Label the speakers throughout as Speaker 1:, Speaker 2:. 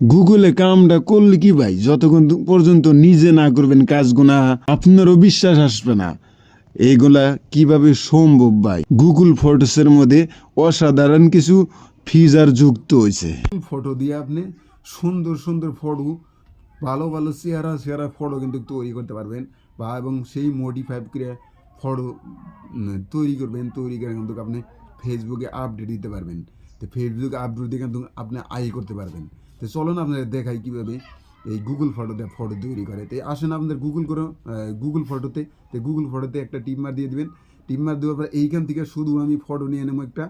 Speaker 1: গুগলে কামটা করলে কি ভাই? যতক্ষণ পর্যন্ত নিজে না করবেন কাজগুলা আপনারও বিশ্বাস আসবে না। এইগুলা কীভাবে সম্ভব ভাই? গুগল ফটোসের মধ্যে অসাধারণ কিছু ফিচার যুক্ত হয়েছে।
Speaker 2: ফটো দিয়ে আপনি সুন্দর সুন্দর ফটো ভালো ভালো চেহারা চেহারা ফটো কিন্তু তৈরি করতে পারবেন বা এবং সেই মডিফাই করে ফটো তৈরি করবেন। তৈরি করে কিন্তু আপনি ফেসবুকে আপডেট দিতে পারবেন। তো ফেসবুকে আপডেট দিয়ে কিন্তু আপনি আয় করতে পারবেন। তো চলুন আপনাদের দেখাই কীভাবে এই গুগল ফটোতে ফটো তৈরি করে। তো আসেন আপনাদের গুগল করে গুগল ফটোতে তো গুগল ফটোতে একটা টিম মার দিয়ে দিবেন। টিম মার দেওয়ার পর এইখান থেকে শুধু আমি ফটো নিয়ে নেব একটা।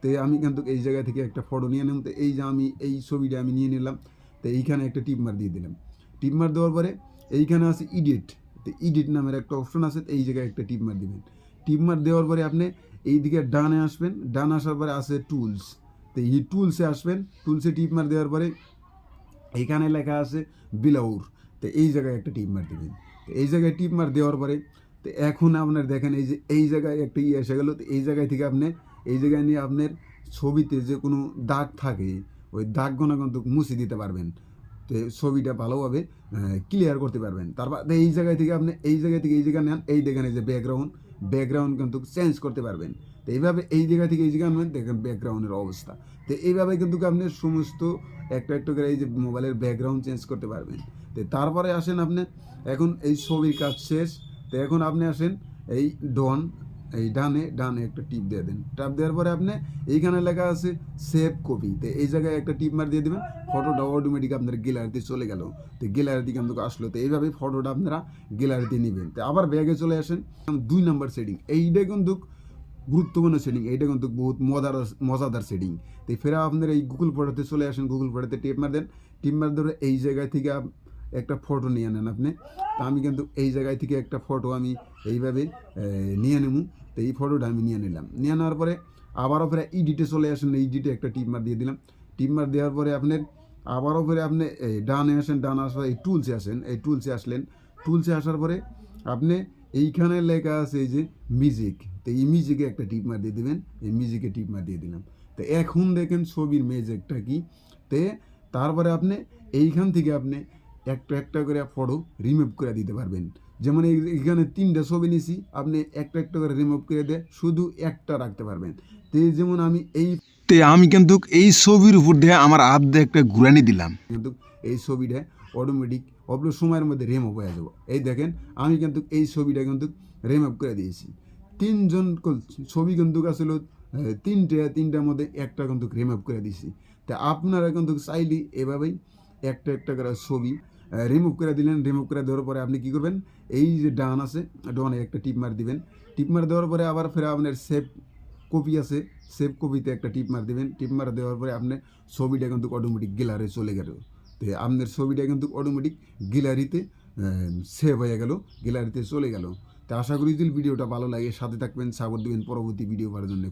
Speaker 2: তো আমি কিন্তু এই জায়গা থেকে একটা ফটো নিয়ে নিলাম তো এই যে আমি, এই ছবিটা আমি নিয়ে নিলাম। তো এইখানে একটা টিপ মার দিয়ে দিলাম। টিপ মার দেওয়ার পরে এইখানে আছে ইডিট তো ইডিট নামের একটা অপশন আছে এই জায়গায় একটা টিপ মার দিবেন। টিপ মার দেওয়ার পরে আপনি এই দিকে ডানে আসবেন। ডান আসার পরে আছে টুলস তো এই টুলসে আসবেন, টুলসে টিপ মার দেওয়ার পরে এইখানে লেখা আছে বিলাউর, তো এই জায়গায় একটা টিপ মার দেবেন। তো এই জায়গায় টিপ মার দেওয়ার পরে তো এখন আপনার দেখেন এই যে, এই জায়গায় একটা ইয়ে এসে গেলো, তো এই জায়গায় থেকে আপনি, এই জায়গায় নিয়ে আপনার ছবিতে যে কোনো দাগ থাকে, ওই দাগগুলো কিন্তু মুছে দিতে পারবেন। তো ছবিটা ভালোভাবে ক্লিয়ার করতে পারবেন। তারপর এই জায়গায় থেকে আপনি, এই জায়গা থেকে এই জায়গায় নেন, এই দেখেন এই যে ব্যাকগ্রাউন্ড ব্যাকগ্রাউন্ড কিন্তু চেঞ্জ করতে পারবেন। তো এইভাবে এই জায়গা থেকে এই জায়গা আনবেন দেখেন ব্যাকগ্রাউন্ডের অবস্থা। তো এইভাবে কিন্তু আপনি সমস্ত একটা একটু করে এই যে মোবাইলের ব্যাকগ্রাউন্ড চেঞ্জ করতে পারবেন। তো তারপরে আসেন আপনি, এখন এই ছবির কাজ শেষ। তো এখন আপনি আসেন এই ডন এই ডানে ডানে একটা টিপ দিয়ে দেন। টাপ দেওয়ার পরে আপনি এইখানে লেখা আছে সেভ কপি তো এই জায়গায় একটা টিপ মার দিয়ে দেবেন ফটোটা অটোমেটিক আপনার গ্যালারিতে চলে গেল। তো গ্যালারিতে কিন্তু আসলো। তো এইভাবে ফটোটা আপনারা গ্যালারিতে নেবেন। তো আবার ব্যাগে চলে আসেন। দুই নাম্বার সেটিং এইটা কিন্তু গুরুত্বপূর্ণ সেটিং এইটা কিন্তু বহুত মজার, মজাদার সেটিং তো ফেরা আপনার এই গুগল ফটোতে চলে আসেন গুগল ফটোতে টিপ মার দেন। টিপ মার ধরে এই জায়গায় থেকে একটা ফটো নিয়ে নেন আপনি। তা আমি কিন্তু এই জায়গায় থেকে একটা ফটো আমি এইভাবে নিয়ে নেব। তো এই ফটোটা আমি নিয়ে নিলাম। নিয়ে নেওয়ার পরে আবারও ফেরে ইডিটে চলে আসেন ইডিটে একটা টিপ মার দিয়ে দিলাম। টিপ মার দেওয়ার পরে আপনার আবারও ফেরে আপনি ডানে আসেন, ডান আসার এই টুলসে আসেন, এই টুলসে আসলেন। টুলসে আসার পরে আপনি এইখানে লেখা আছে এই যে মিউজিক তো এই মিউজিকে একটা টিপ মার দিয়ে দিবেন, এই মিউজিকে টিপ মার দিয়ে দিলাম। তো এখন দেখেন ছবির মেজেকটা কি? তে তারপরে আপনি এইখান থেকে আপনি একটা একটা করে ফটো রিমুভ করে দিতে পারবেন। যেমন এখানে তিনটা ছবি নিছি আপনি একটা একটা করে রিমুভ করে দিয়ে শুধু একটা রাখতে পারবেন। তো যেমন আমি এই
Speaker 1: তে আমি কিন্তু এই ছবির উপর দিয়ে আমার হাত দিয়ে একটা ঘুরানি দিলাম।
Speaker 2: কিন্তু এই ছবিটা অটোমেটিক অল্প সময়ের মধ্যে রিমুভ হয়ে যাব। এই দেখেন আমি কিন্তু এই ছবিটা কিন্তু রিমুভ করে দিয়েছি। তিনজন ছবি কিন্তু আসলে তিনটে তিনটার মধ্যে একটা কিন্তু রিমুভ করে দিয়েছি। তা আপনারা কিন্তু চাইলে এভাবেই একটা একটা করে ছবি রিমুভ করে দিলেন রিমুভ করে দেওয়ার পরে আপনি কি করবেন? এই যে ডান আছে, ডানে একটা টিপ মার দিবেন। টিপ মার দেওয়ার পরে আবার ফের আপনার সেভ কপি আছে, সেভ কপিতে একটা টিপ মার দিবেন। টিপ মার দেওয়ার পরে আপনার ছবিটা কিন্তু অটোমেটিক গ্যালারি চলে গেল। তো আপনার ছবিটা কিন্তু অটোমেটিক গ্যালারিতে সেভ হয়ে গেল গ্যালারিতে চলে গেল। তো আশা করি যদি ভিডিওটা ভালো লাগে। সাথে থাকবেন, সাপোর্ট দিবেন। পরবর্তী ভিডিও পাওয়ার জন্য।